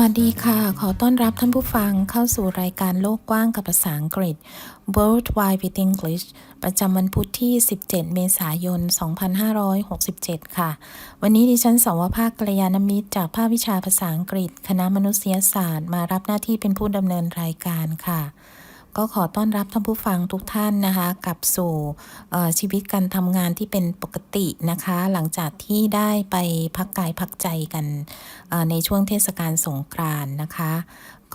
สวัสดีค่ะ ขอต้อนรับท่านผู้ฟังเข้าสู่รายการโลกกว้างกับภาษาอังกฤษ World Wide with English ประจำวันพุธที่ 17 เมษายน 2567 ค่ะ วันนี้ดิฉันสวภาคกระยาณมิตรจากภาควิชาภาษาอังกฤษ คณะมนุษยศาสตร์ มารับหน้าที่เป็นผู้ดำเนินรายการค่ะ ก็ขอต้อนรับท่านผู้ฟังทุกท่านนะคะ กลับสู่ชีวิตการทำงานที่เป็นปกตินะคะ หลังจากที่ได้ไปพักกายพักใจกันในช่วงเทศกาลสงกรานต์นะคะ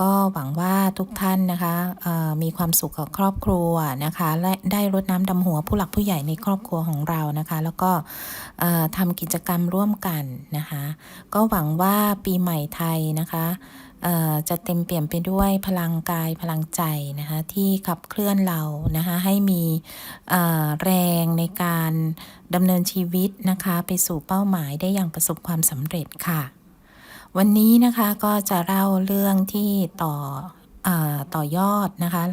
ก็หวังว่าทุกท่านนะคะมีความสุขกับครอบครัวนะคะและได้รดน้ำดำหัวผู้หลักผู้ใหญ่ในครอบครัวของเรานะคะ แล้วก็ทำกิจกรรมร่วมกันนะคะ ก็หวังว่าปีใหม่ไทยนะคะ จะเต็มเปี่ยมไปด้วยพลังกายพลังใจนะคะที่ขับเคลื่อนเรานะคะให้มีแรงในการดำเนินชีวิตนะคะไปสู่เป้าหมายได้อย่างประสบความสำเร็จค่ะ วันนี้นะคะก็จะเล่าเรื่องที่ต่ออต่อยอดนะคะ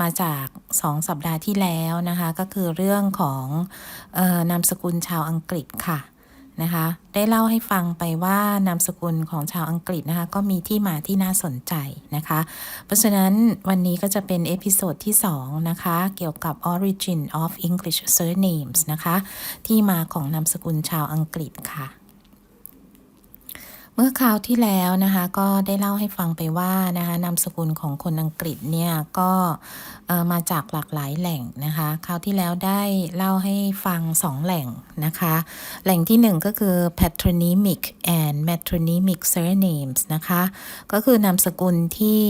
มาจาก 2 สัปดาห์ที่แล้วนะคะก็คือเรื่องของออนามสกุลชาวอังกฤษค่ะ นะคะ ได้เล่าให้ฟังไปว่านามสกุลของชาวอังกฤษนะคะ ก็มีที่มาที่น่าสนใจนะคะ เพราะฉะนั้นวันนี้ก็จะเป็นเอพิโซดที่ 2 นะคะ เกี่ยวกับ origin of English surnames นะคะ ที่มาของนามสกุลชาวอังกฤษค่ะ เมื่อคราวที่แล้วนะคะก็ได้เล่าให้ฟังไปว่านะคะนามสกุลของคนอังกฤษเนี่ยก็มาจากหลากหลายแหล่งนะคะคราวที่แล้วได้เล่าให้ฟังสองแหล่งนะคะ แหล่งที่หนึ่งก็คือ patronymic and matronymic surnames นะคะก็คือนามสกุลที่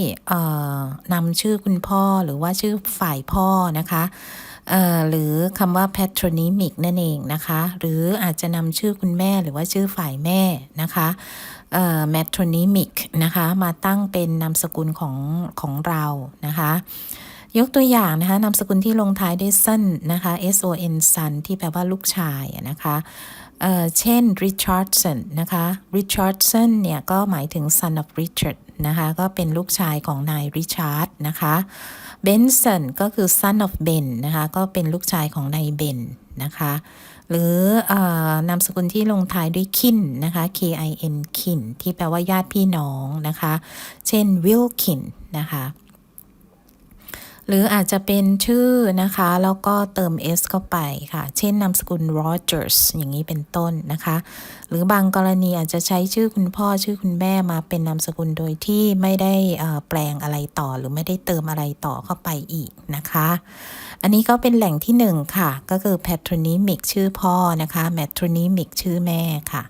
นำชื่อคุณพ่อหรือว่าชื่อฝ่ายพ่อนะคะ หรือคำว่า patronymic นั่นเองนะคะ หรืออาจจะนำชื่อคุณแม่หรือว่าชื่อฝ่ายแม่นะคะเอ่อ matronymic นะคะ มาตั้งเป็นนามสกุลของของเรานะคะ ยกตัวอย่างนะคะนามสกุลที่ลงท้ายด้วย son นะคะ s o n son ที่แปลว่าลูกชายนะคะเอ่อเช่น Richardson นะคะ Richardson เนี่ยก็หมายถึง son of Richard นะคะ ก็เป็นลูกชายของนายริชาร์ดนะคะเบนสันก็คือ son of Ben นะคะ ก็เป็นลูกชายของนายเบนนะคะ หรืออนามสกุลที่ลงท้ายด้วยคินนะคะ K I N คินที่แปลว่าญาติพี่น้องนะคะ เช่นวิลคินนะคะ หรืออาจจะเป็นชื่อนะคะ แล้วก็เติม s เข้าไปค่ะ เช่นนามสกุล Rogers อย่างนี้เป็นต้นนะคะ หรือบางกรณีอาจจะใช้ชื่อคุณพ่อชื่อคุณแม่มาเป็นนามสกุลโดยที่ไม่ได้แปลงอะไรต่อ หรือไม่ได้เติมอะไรต่อเข้าไปอีกนะคะ อันนี้ก็เป็นแหล่งที่หนึ่งค่ะ ก็คือ patronymic ชื่อพ่อนะคะ matronymic ชื่อแม่ค่ะ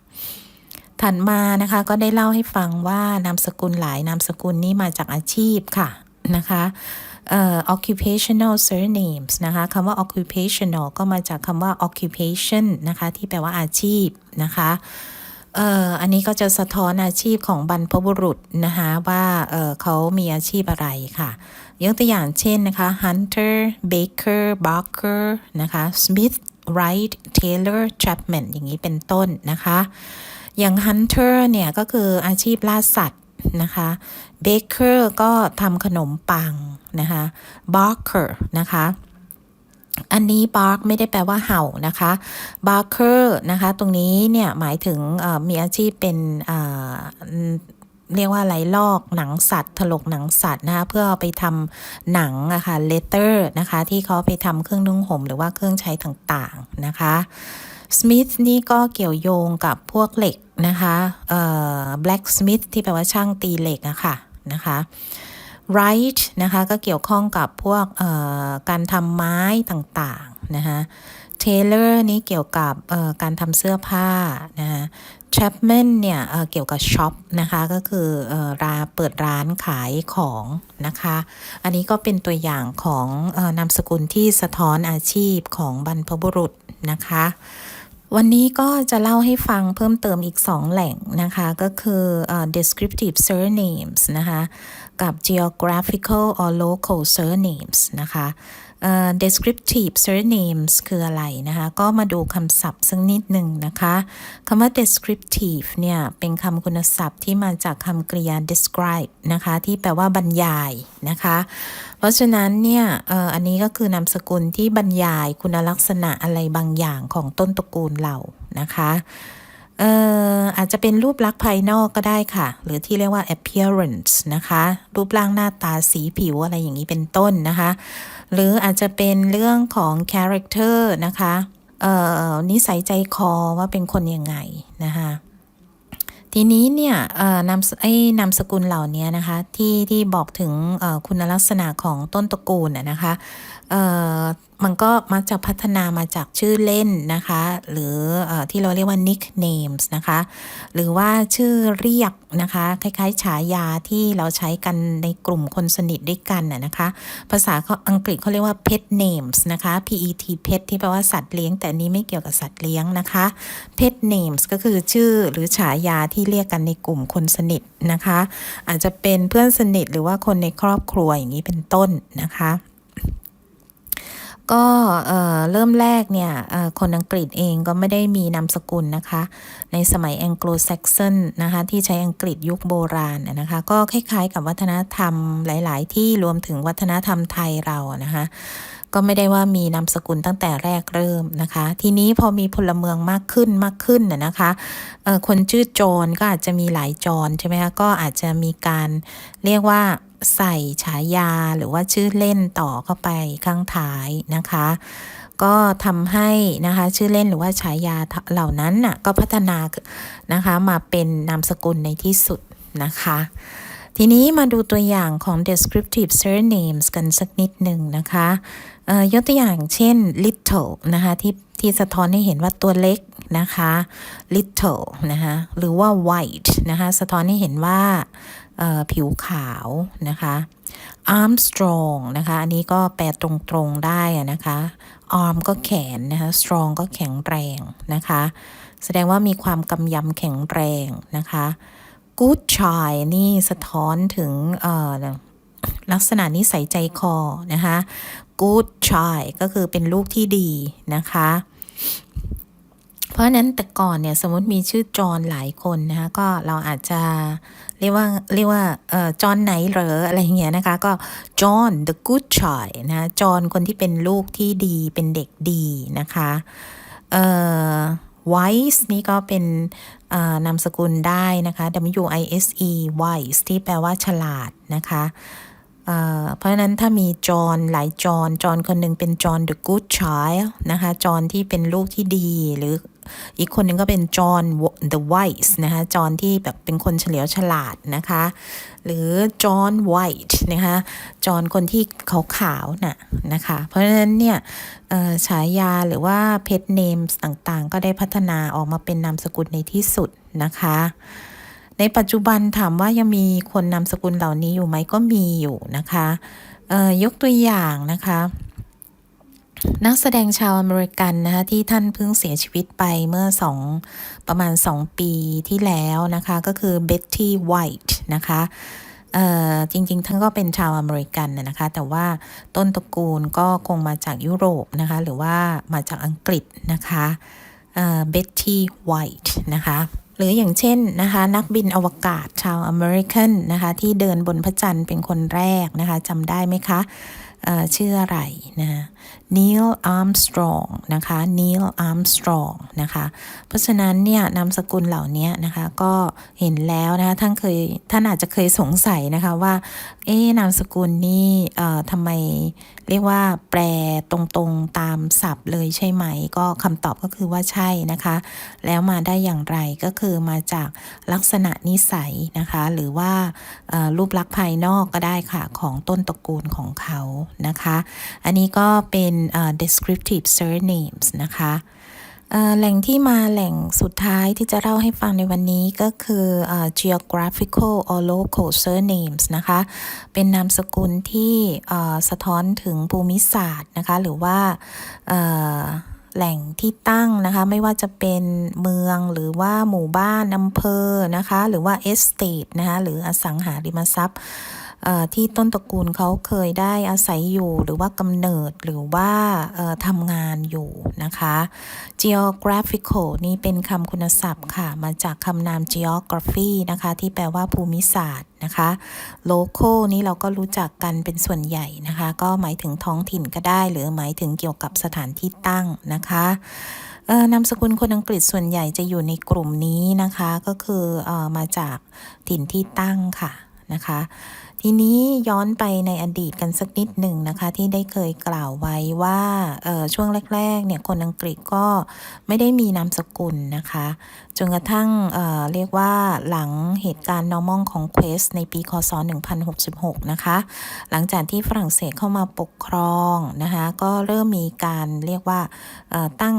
ถัดมานะคะก็ได้เล่าให้ฟังว่านามสกุลหลายนามสกุลนี้มาจากอาชีพค่ะนะคะ occupational surnames นะคะคำว่า occupational ก็มาจากคำว่า occupation นะคะ ที่แปลว่าอาชีพนะคะเอ่ออันนี้ก็จะสะท้อนอาชีพของบรรพบุรุษนะคะว่าเอ่อเขามีอาชีพอะไรค่ะ ยกตัวอย่างเช่นนะคะ hunter baker barker นะคะ smith wright taylor chapman อย่างนี้เป็นต้นนะคะ อย่าง hunter เนี่ยก็คืออาชีพล่าสัตว์นะคะ baker ก็ทำขนมปัง นะคะ barker นะคะอันนี้ bark ไม่ได้แปลว่าเห่านะคะ barker นะคะ ตรงนี้เนี่ยหมายถึงมีอาชีพเป็นเรียกว่าอะไรลอกหนังสัตว์ถลกหนังสัตว์นะคะเพื่อเอาไปทำหนังอะคะ leather นะคะ ที่เขาไปทำเครื่องนุ่งห่มหรือว่าเครื่องใช้ต่างๆนะคะ Smith นี่ก็เกี่ยวโยงกับพวกเหล็กนะคะเอ่อ blacksmith ที่แปลว่าช่างตีเหล็กอะค่ะนะคะ right นะคะก็เกี่ยวข้องกับพวกเอ่อการทำไม้ต่างๆนะคะ Taylor นี่เกี่ยวกับเอ่อการทำเสื้อผ้านะคะ Chapman เนี่ยเอ่อเกี่ยวกับช็อปนะคะก็คือเอ่อร้านเปิดร้านขายของนะคะ อันนี้ก็เป็นตัวอย่างของเออนามสกุลที่สะท้อนอาชีพของบรรพบุรุษนะคะ วันนี้ก็จะเล่าให้ฟังเพิ่มเติมอีก 2 แหล่งนะคะ ก็คือ descriptive surnames นะคะ กับ geographical or local surnames นะคะ descriptive surnames คืออะไรนะคะ ก็มาดูคำศัพท์สักนิดหนึ่งนะคะคำว่า descriptive เนี่ย เป็นคำคุณศัพท์ที่มาจากคำกริยา describe นะคะ ที่แปลว่าบรรยายนะคะ เพราะฉะนั้นเนี่ยอ,อ,อันนี้ก็คือนามสกุลที่บรรยายคุณลักษณะอะไรบางอย่างของต้นตระกูลเรานะคะเอ่ออาจจะเป็นรูปลักษณ์ภายนอกก็ได้ค่ะ หรือที่เรียกว่า appearance นะคะ รูปร่างหน้าตาสีผิวอะไรอย่างนี้เป็นต้นนะคะ หรืออาจจะเป็นเรื่องของ character นะคะเออนิสัยใจคอว่าเป็นคนยังไงนะคะทีนี้เนี่ยเอ่อนามไอ้นามสกุลเหล่านี้นะคะที่ที่บอกถึงคุณลักษณะของต้นตระกูลนะนะคะ มันก็มักจะพัฒนามาจากชื่อเล่นนะคะ หรืออที่เราเรียกว่า nicknames นะคะ หรือว่าชื่อเรียกนะคะ คล้ายๆ ฉายาที่เราใช้กันในกลุ่มคนสนิทด้วยกันนะคะ ภาษาเขาอังกฤษเขาเรียกว่า pet names นะคะ pet pet ที่แปลว่าสัตว์เลี้ยง แต่นนี้ไม่เกี่ยวกับสัตว์เลี้ยงนะคะ pet names ก็คือชื่อหรือฉายาที่เรียกกันในกลุ่มคนสนิทนะคะ อาจจะเป็นเพื่อนสนิทหรือว่าคนในครอบครัวอย่างนี้เป็นต้นนะคะ ก็เริ่มแรกเนี่ยคนอังกฤษเองก็ไม่ได้มีนามสกุลนะคะ ในสมัยแองโกลแซกซอนนะคะที่ใช้อังกฤษยุคโบราณนะคะ ก็คล้ายๆกับวัฒนธรรมหลาย ๆ ที่รวมถึงวัฒนธรรมไทยเรานะคะก็ไม่ได้ว่ามีนามสกุลตั้งแต่แรกเริ่มนะคะ ทีนี้พอมีพลเมืองมากขึ้นมากขึ้นนะคะคนชื่อจรก็อาจจะมีหลายจรใช่ไหมคะก็อาจจะมีการเรียกว่า ใส่ฉายาหรือว่าชื่อเล่นต่อเข้าไปข้างท้ายนะคะ ก็ทำให้นะคะชื่อเล่นหรือว่าฉายาเหล่านั้นน่ะก็พัฒนานะคะมาเป็นนามสกุลในที่สุดนะคะ ทีนี้มาดูตัวอย่างของ descriptive surnames กันสักนิดหนึ่งนะคะเออยกตัวอย่างเช่น little นะคะที่ที่สะท้อนให้เห็นว่าตัวเล็กนะคะ little นะคะหรือว่า white นะคะสะท้อนให้เห็นว่า ผิวขาวนะคะ Armstrong นะคะ อันนี้ก็แปลตรงๆได้อะนะคะ arm ก็แขนนะคะ strong ก็แข็งแรงนะคะ แสดงว่ามีความกำยำแข็งแรงนะคะ good child นี่สะท้อนถึงลักษณะนิสัยใจคอนะคะ good child ก็คือเป็นลูกที่ดีนะคะ เพราะนั้นแต่ก่อนเนี่ยสมมติมีชื่อจอห์นหลายคนนะคะก็เราอาจจะเรียกว่าเรียกว่าเอ่อจอนไหนเหรออะไรอย่างเงี้ยนะคะก็จอน the good child นะจอนคนที่เป็นลูกที่ดีเป็นเด็กดีนะคะเอ่อ wise นี่ก็เป็นนามสกุลได้นะคะ w i s e wise ที่แปลว่าฉลาดนะคะเพราะนั้นถ้ามีจอห์นหลายจอนจอนคนหนึ่งเป็นจอน the good child นะคะจอนที่เป็นลูกที่ดีหรืออีกคนหนึ่งก็เป็นจอห์น the wise นะคะจอห์นที่แบบเป็นคนเฉลียวฉลาดนะคะ หรือจอห์นไวท์นะคะจอห์นคนที่ขาวๆน่ะนะคะ เพราะฉะนั้นเนี่ยฉายาหรือว่าเพจเนมต่างๆ ก็ได้พัฒนาออกมาเป็นนามสกุลในที่สุดนะคะในปัจจุบันถามว่ายังมีคนนามสกุลเหล่านี้อยู่ไหมก็มีอยู่นะคะเอ่อยกตัวอย่างนะคะ นักแสดงชาวอเมริกันนะคะที่ท่านเพิ่งเสียชีวิตไปเมื่อสองประมาณ 2 ปีที่แล้วนะคะ ก็คือเบ็ตตี้ไวท์นะคะจริงๆ ท่านก็เป็นชาวอเมริกันนะคะ แต่ว่าต้นตระกูลก็คงมาจากยุโรปนะคะ หรือว่ามาจากอังกฤษนะคะเบ็ตตี้ไวท์นะคะหรืออย่างเช่นนะคะนักบินอวกาศชาวอเมริกันนะคะที่เดินบนพระจันทร์เป็นคนแรกนะคะจำได้ไหมคะเชื่ออะไรนะ Neil Armstrong นะคะ Neil Armstrong นะคะเพราะฉะนั้นเนี่ยนามสกุลเหล่านี้นะคะก็เห็นแล้วนะคะท่านเคยท่านอาจจะเคยสงสัยนะคะว่าเอ๊ะนามสกุลนี่เอ่อทำไมเรียกว่าแปลตรงๆตามศัพท์เลยใช่ไหม ก็คำตอบก็คือว่าใช่นะคะ แล้วมาได้อย่างไรก็คือมาจากลักษณะนิสัยนะคะ หรือว่ารูปลักษณ์ภายนอกก็ได้ค่ะของต้นตระกูลของเขานะคะ อันนี้ก็เป็นเอ่อ descriptive surnames นะคะแหล่งที่มาแหล่งสุดท้ายที่จะเล่าให้ฟังในวันนี้ก็คือ geographical or local surnames นะคะ เป็นนามสกุลที่สะท้อนถึงภูมิศาสตร์นะคะ หรือว่าแหล่งที่ตั้งนะคะ ไม่ว่าจะเป็นเมืองหรือว่าหมู่บ้านอำเภอนะคะ หรือว่า estate นะคะ หรืออสังหาริมทรัพย์ ที่ต้นตระกูลเขาเคยได้อาศัยอยู่หรือว่ากำเนิดหรือว่าทำงานอยู่นะคะ geographical นี่เป็นคำคุณศัพท์ค่ะ มาจากคำนาม geography นะคะ ที่แปลว่าภูมิศาสตร์นะคะ local นี่เราก็รู้จักกันเป็นส่วนใหญ่นะคะ ก็หมายถึงท้องถิ่นก็ได้ หรือหมายถึงเกี่ยวกับสถานที่ตั้งนะคะนามสกุลคนอังกฤษส่วนใหญ่จะอยู่ในกลุ่มนี้นะคะ ก็คืออ่อมาจากถิ่นที่ตั้งค่ะ นะคะ ทีนี้ย้อนไปในอดีตกันสักนิดหนึ่งนะคะ ที่ได้เคยกล่าวไว้ว่าช่วงแรกๆเนี่ยคนอังกฤษก็ไม่ได้มีนามสกุลนะคะจนกระทั่งเเรียกว่าหลังเหตุการณ์ Norman Conquest ในปีคศ 1066 นะคะ หลังจากที่ฝรั่งเศสเข้ามาปกครองนะคะก็เริ่มมีการเรียกว่าตั้ง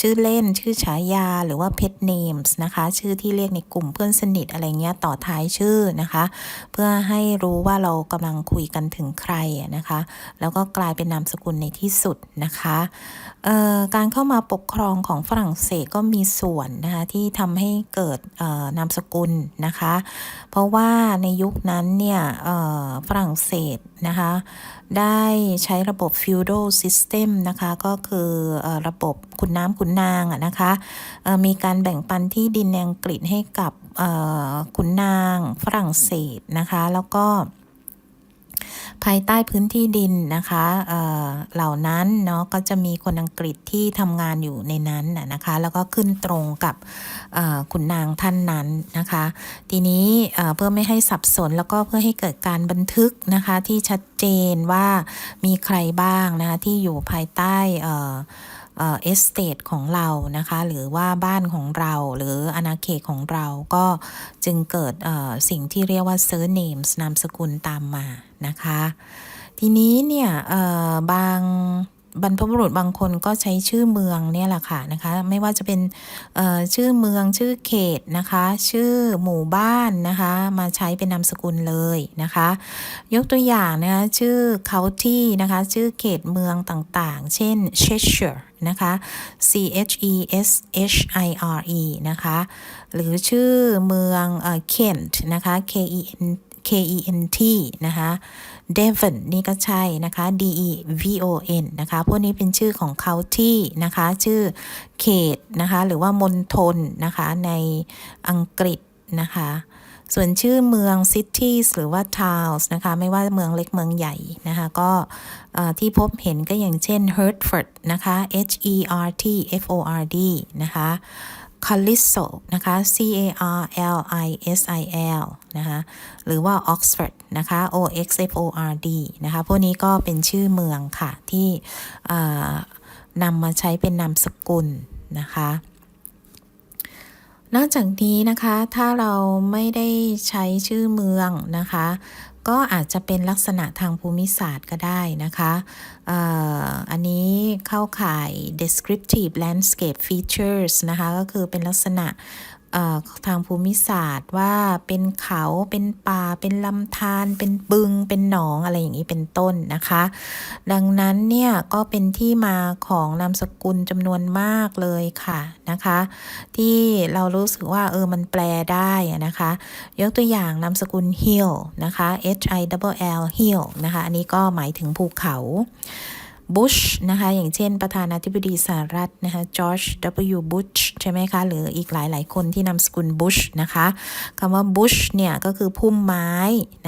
ชื่อเล่นชื่อฉายาหรือว่า pet names นะคะ ชื่อที่เรียกในกลุ่มเพื่อนสนิทอะไรเงี้ยต่อท้ายชื่อนะคะเพื่อให้รู้ว่าเรากำลังคุยกันถึงใครนะคะ แล้วก็กลายเป็นนามสกุลในที่สุดนะคะเอ่อการเข้ามาปกครองของฝรั่งเศสก็มีส่วนนะคะที่ทำให้เกิดเอ่อนามสกุลนะคะ เพราะว่าในยุคนั้นเนี่ยเอ่อฝรั่งเศส นะคะ ได้ใช้ระบบ feudal system นะคะ ก็คือระบบขุนน้ำขุนนางนะคะมีการแบ่งปันที่ดินในอังกฤษให้กับขุนนางฝรั่งเศสนะคะ แล้วก็ ภายใต้พื้นที่ดินนะคะเเหล่านั้นเนาะก็จะมีคนอังกฤษที่ทำงานอยู่ในนั้นนะคะ แล้วก็ขึ้นตรงกับขุนนางท่านนั้นนะคะ ทีนี้เพื่อไม่ให้สับสนแล้วก็เพื่อให้เกิดการบันทึกนะคะที่ชัดเจนว่ามีใครบ้างนะคะที่อยู่ภายใต้ เออเอสเตทของเรานะคะ หรือว่าบ้านของเราหรืออาณาเขตของเราก็จึงเกิดเออสิ่งที่เรียกว่า surnames นามสกุลตามมานะคะ ทีนี้เนี่ยเออบางบรรพบุรุษบางคนก็ใช้ชื่อเมืองเนี่ยแหละค่ะนะคะ ไม่ว่าจะเป็นเออชื่อเมืองชื่อเขตนะคะ ชื่อหมู่บ้านนะคะ มาใช้เป็นนามสกุลเลยนะคะ ยกตัวอย่างนะคะชื่อ county นะคะ ชื่อเขตเมืองต่างๆ เช่น Cheshire นะคะ C H E S H I R E นะคะ หรือชื่อเมืองเอ่อ Kent นะคะ K E N K E N T นะคะ Devon นี่ก็ใช่นะคะ D E V O N นะคะ พวกนี้เป็นชื่อของ county นะคะ ชื่อเขตนะคะ หรือว่ามณฑลนะคะ ในอังกฤษนะคะ ส่วนชื่อเมือง cities หรือว่า towns นะคะ ไม่ว่าเมืองเล็กเมืองใหญ่นะคะ ก็ที่พบเห็นก็อย่างเช่น Hertford นะคะ H E R T F O R D นะคะ Callisto นะคะ C A R L I S I L นะคะ หรือว่า Oxford นะคะ O X F O R D นะคะ พวกนี้ก็เป็นชื่อเมืองค่ะ ที่นำมาใช้เป็นนามสกุลนะคะ นอกจากนี้นะคะถ้าเราไม่ได้ใช้ชื่อเมืองนะคะ ก็อาจจะเป็นลักษณะทางภูมิศาสตร์ก็ได้นะคะออันนี้เข้าข่าย descriptive landscape features นะคะ ก็คือเป็นลักษณะ ทางภูมิศาสตร์ว่าเป็นเขาเป็นป่า เป็นลำธารเป็นบึง เป็นหนองอะไรอย่างนี้เป็นต้นนะคะ ดังนั้นเนี่ยก็เป็นที่มาของนามสกุลจำนวนมากเลยค่ะนะคะ ที่เรารู้สึกว่าเออมันแปลได้นะคะ ยกตัวอย่างนามสกุล hill นะคะ H I L L hill นะคะ อันนี้ก็หมายถึงภูเขา Bush นะคะอย่างเช่นประธานาธิบดีสหรัฐนะคะ George W Bush ใช่ไหมคะ หรืออีกหลาย ๆ คนที่นามสกุล Bush นะคะคำว่า Bush เนี่ยก็คือพุ่มไม้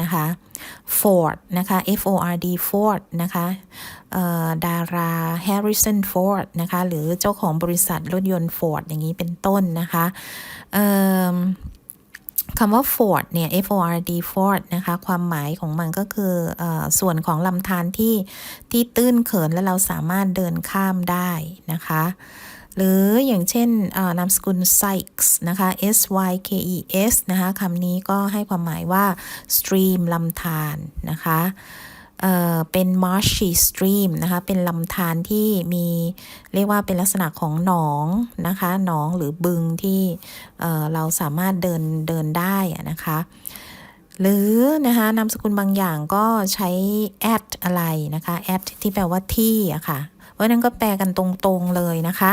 นะคะ Ford นะคะ F O R D Ford นะคะเอ่อดารา Harrison Ford นะคะ หรือเจ้าของบริษัทรถยนต์ Ford อย่างนี้เป็นต้นนะคะ คำว่า Ford เนี่ย F O R D Ford นะคะ ความหมายของมันก็คืออส่วนของลำธารที่ที่ตื้นเขินและเราสามารถเดินข้ามได้นะคะ หรืออย่างเช่นนามสกุล Sykes นะคะ S Y K E S นะคะคำนี้ก็ให้ความหมายว่า stream ลำธารนะคะ เอ่อเป็น marshy stream นะคะเป็นลำธารที่มีเรียกว่าเป็นลักษณะของหนองนะคะหนองหรือบึงที่เอ่อเราสามารถเดินเดินได้นะคะหรือนะคะนามสกุลบางอย่างก็ใช้ at อะไรนะคะ at ที่แปลว่าที่อะค่ะเพราะนั้นก็แปลกันตรงๆเลยนะคะ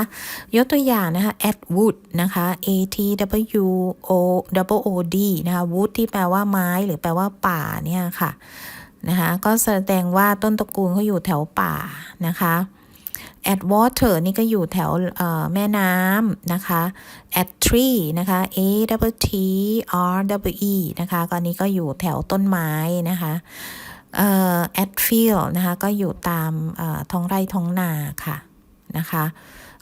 ยกตัวอย่างนะคะ at wood นะคะ a t w o o d นะคะ wood ที่แปลว่าไม้หรือแปลว่าป่าเนี่ยค่ะ นะคะก็แสดงว่าต้นตระกูลเขาอยู่แถวป่านะคะ at water นี่ก็อยู่แถวแม่น้ำนะคะ at tree นะคะ a w t r w e นะคะก็อันนี้ก็อยู่แถวต้นไม้นะคะเอ่อ at field นะคะก็อยู่ตามท้องไร่ท้องนาค่ะนะคะ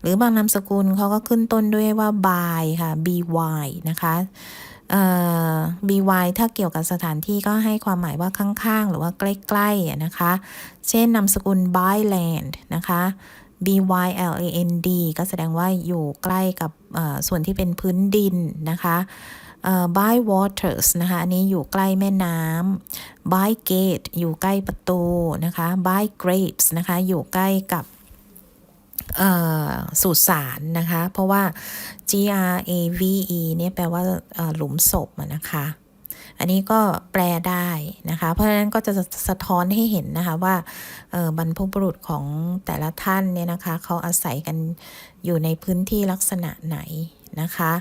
หรือบางนามสกุลเขาก็ขึ้นต้นด้วยว่า by ค่ะ by นะคะ by ถ้าเกี่ยวกับสถานที่ก็ให้ความหมายว่าข้างๆ หรือว่าใกล้ๆนะคะ เช่นนามสกุล byland นะคะ b y l a n d ก็แสดงว่าอยู่ใกล้กับส่วนที่เป็นพื้นดินนะคะ by waters นะคะ อันนี้อยู่ใกล้แม่น้ำ by gate อยู่ใกล้ประตูนะคะ by grapes นะคะ อยู่ใกล้กับ สุสานนะคะ เพราะว่า G R A V E เนี่ยแปลว่าหลุมศพนะคะ อันนี้ก็แปลได้นะคะ เพราะฉะนั้นก็จะสะท้อนให้เห็นนะคะว่าบรรพบุรุษของแต่ละท่านเนี่ยนะคะเขาอาศัยกันอยู่ในพื้นที่ลักษณะไหน นะคะ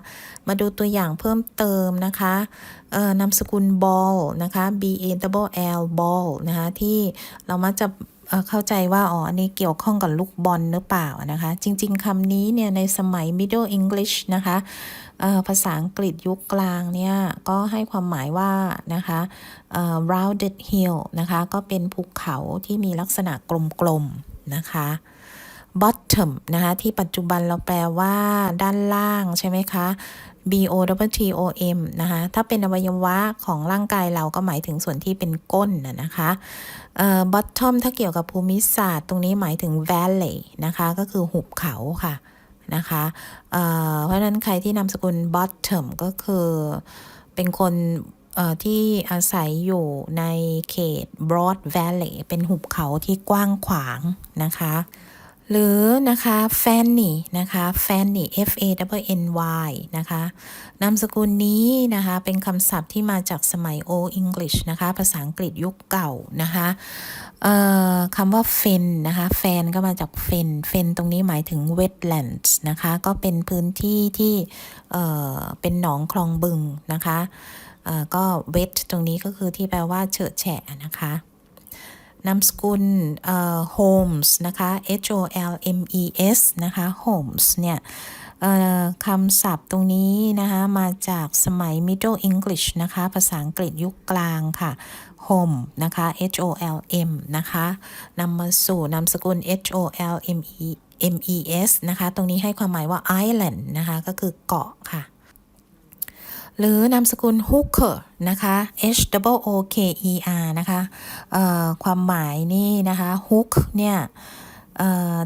มาดูตัวอย่างเพิ่มเติมนะคะนามสกุล ball นะคะ B A L L ball นะคะ ที่เรามักจะเข้าใจว่า อ๋อ อันนี้เกี่ยวข้องกับลูกบอลหรือเปล่านะคะ จริง ๆคำนี้เนี่ย ในสมัย Middle English นะคะภาษาอังกฤษยุคกลางเนี่ย ก็ให้ความหมายว่านะคะ rounded hill นะคะ ก็เป็นภูเขาที่มีลักษณะกลม ๆ นะคะ bottom นะคะที่ปัจจุบันเราแปลว่าด้านล่างใช่ไหมคะ b o w t o m นะคะถ้าเป็นอวัยวะของร่างกายเราก็หมายถึงส่วนที่เป็นก้นนะคะเอ่อ bottom ถ้าเกี่ยวกับภูมิศาสตร์ ตรงนี้หมายถึง valley นะคะก็คือหุบเขาค่ะนะคะเอ่อเพราะนั้นใครที่นามสกุล bottom ก็คือเป็นคนที่อาศัยอยู่ในเขต broad valley เป็นหุบเขาที่กว้างขวางนะคะ หรือนะคะ Fanny นะคะ Fanny F A W N Y นะคะนามสกุลนี้นะคะเป็นคำศัพท์ที่มาจากสมัย Old English นะคะภาษาอังกฤษยุคเก่านะคะคำว่า fen นะคะ fan ก็มาจาก fen fen ตรงนี้หมายถึง wetlands นะคะก็เป็นพื้นที่ที่เเป็นหนองคลองบึงนะคะก็ wet ตรงนี้ก็คือที่แปลว่าเฉอะแฉะนะคะ นามสกุลเอ่อ Holmes นะคะ H O L M E S นะคะ Holmes เนี่ยคำศัพท์ตรงนี้นะคะมาจากสมัย Middle English นะคะ ภาษาอังกฤษยุคกลางค่ะ Home นะคะ H O L M นะคะนำมาสู่นามสกุล H O L M E M E S นะคะ ตรงนี้ให้ความหมายว่า island นะคะ ก็คือเกาะค่ะ หรือนามสกุล hooker นะคะ H O O K E R นะคะความหมายนี่นะคะ hook เนี่ย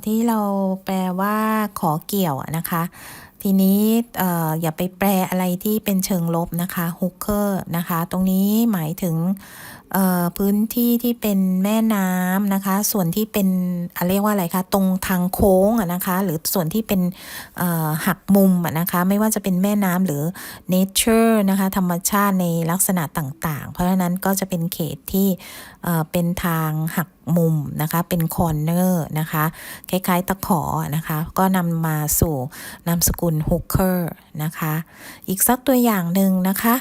ที่เราแปลว่าขอเกี่ยวนะคะทีนี้เอ่อย่าไปแปลอะไรที่เป็นเชิงลบนะคะ hooker นะคะ ตรงนี้หมายถึง พื้นที่ที่เป็นแม่น้ำนะคะ ส่วนที่เป็นเรียกว่าอะไรคะตรงทางโค้งอะนะคะ หรือส่วนที่เป็นหักมุมอะนะคะ ไม่ว่าจะเป็นแม่น้ำหรือ nature นะคะธรรมชาติในลักษณะต่างๆ เพราะฉะนั้นก็จะเป็นเขตที่เป็นทางหักมุมนะคะ เป็นคอนเนอร์นะคะ คล้ายๆตะขอนะคะ ก็นำมาสู่นามสกุลฮุกเกอร์นะคะ อีกสักตัวอย่างหนึ่งนะคะ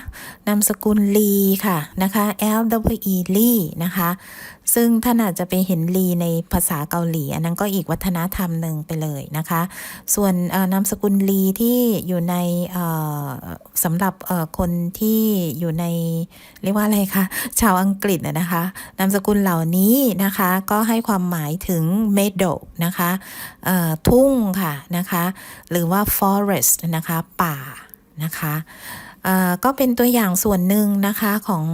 นามสกุลลีค่ะนะคะ L W E ลีนะคะซึ่งท่านอาจจะไปเห็นลีในภาษาเกาหลี อันนั้นก็อีกวัฒนธรรมหนึ่งไปเลยนะคะ ส่วนนามสกุลลีที่อยู่ในสำหรับคนที่อยู่ในเรียกว่าอะไรคะชาวอังกฤษนะคะนามสกุลเหล่านี้นะคะ ก็ให้ความหมายถึง meadow นะคะทุ่งค่ะนะคะ หรือว่า forest นะคะป่านะคะ ก็เป็นตัวอย่างส่วนหนึ่งนะคะของ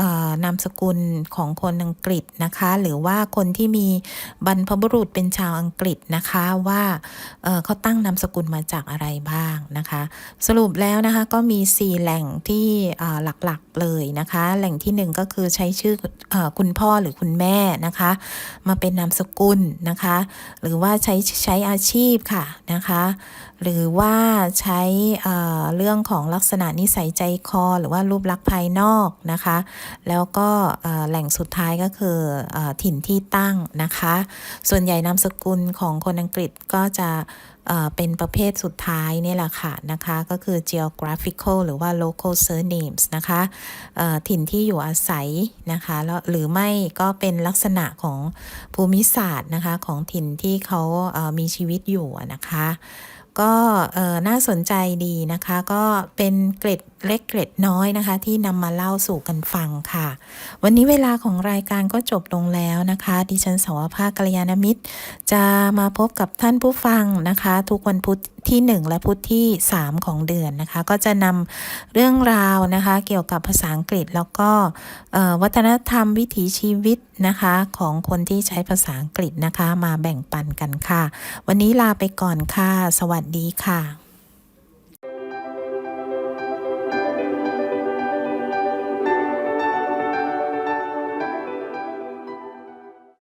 อนามสกุลของคนอังกฤษนะคะ หรือว่าคนที่มีบรรพบุรุษเป็นชาวอังกฤษนะคะว่าเขาตั้งนามสกุลมาจากอะไรบ้างนะคะ สรุปแล้วนะคะก็มี 4 แหล่งที่หลักๆเลยนะคะ แหล่งที่ 1 ก็คือใช้ชื่ออคุณพ่อหรือคุณแม่นะคะ มาเป็นนามสกุลนะคะ หรือว่าใช้ใช้อาชีพค่ะนะคะ หรือว่าใช้เอ่อเรื่องของลักษณะนิสัยใจคอหรือว่ารูปลักษณ์ภายนอกนะคะ แล้วก็แหล่งสุดท้ายก็คืออถิ่นที่ตั้งนะคะ ส่วนใหญ่นามสกุลของคนอังกฤษก็จะเป็นประเภทสุดท้ายนี่แหละค่ะนะคะ ก็คือ geographical หรือว่า local surnames นะคะถิ่นที่อยู่อาศัยนะคะแล้วหรือไม่ก็เป็นลักษณะของภูมิศาสตร์นะคะ ของถิ่นที่เขามีชีวิตอยู่นะคะ ก็น่าสนใจดีนะคะ ก็เป็นเกร็ดเล็กเกร็ดน้อยนะคะ ที่นำมาเล่าสู่กันฟังค่ะ วันนี้เวลาของรายการก็จบลงแล้วนะคะดิฉันสาวภาคกัลยาณมิตร จะมาพบกับท่านผู้ฟังนะคะ ทุกวันพุธ ที่ 1 และพุธที่ 3 ของเดือนนะคะ ก็จะนำเรื่องราวนะคะ เกี่ยวกับภาษาอังกฤษแล้วก็วัฒนธรรมวิถีชีวิตนะคะ ของคนที่ใช้ภาษาอังกฤษนะคะ มาแบ่งปันกันค่ะ วันนี้ลาไปก่อนค่ะ สวัสดีค่ะ